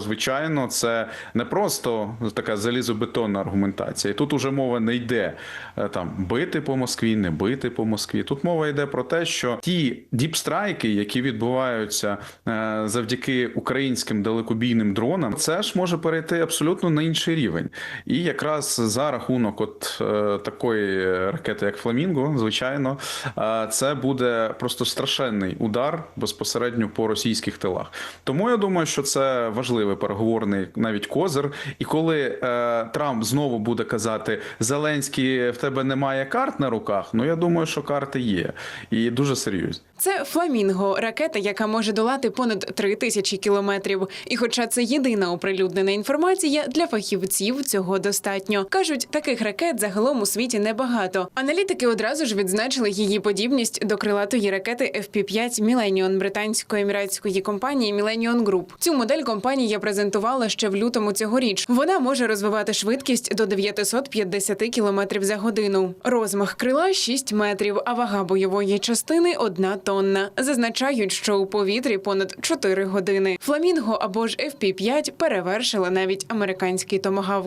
звичайно, це не просто така залізобетонна аргументація. І тут уже мова не йде е, там бити по Москві, не бити по Москві. Тут мова йде про те, що ті діпстрайки, які відбуваються е, завдяки українським далекобійним дронам, це ж може перейти абсолютно на інший рівень. І якраз за рахунок от е, такої ракети, як Фламінго, звичайно, це буде просто страшенний удар безпосередньо по російських тилах. Тому я думаю, що це важливий переговорний навіть козир. І коли е, Трамп знову буде казати: Зеленський, в тебе немає карт на руках. Ну я думаю, що карти є, і дуже серйозні. Це фламінго, ракета, яка може долати понад три тисячі кілометрів. І, хоча це єдина оприлюднена інформація, для фахівців цього достатньо. кажуть, таких ракет загалом у світі небагато. Аналітики одразу ж відзначили її подібність до крилатої ракети FP-5 Millennium британської еміратської компанії Millennium Group. Цю модель компанія презентувала ще в лютому цьогоріч. Вона може розвивати швидкість до 950 км за годину. Розмах крила 6 метрів, а вага бойової частини 1 тонна. Зазначають, що у повітрі понад 4 години. Фламінго або ж FP-5 перевершила навіть американський томагавк.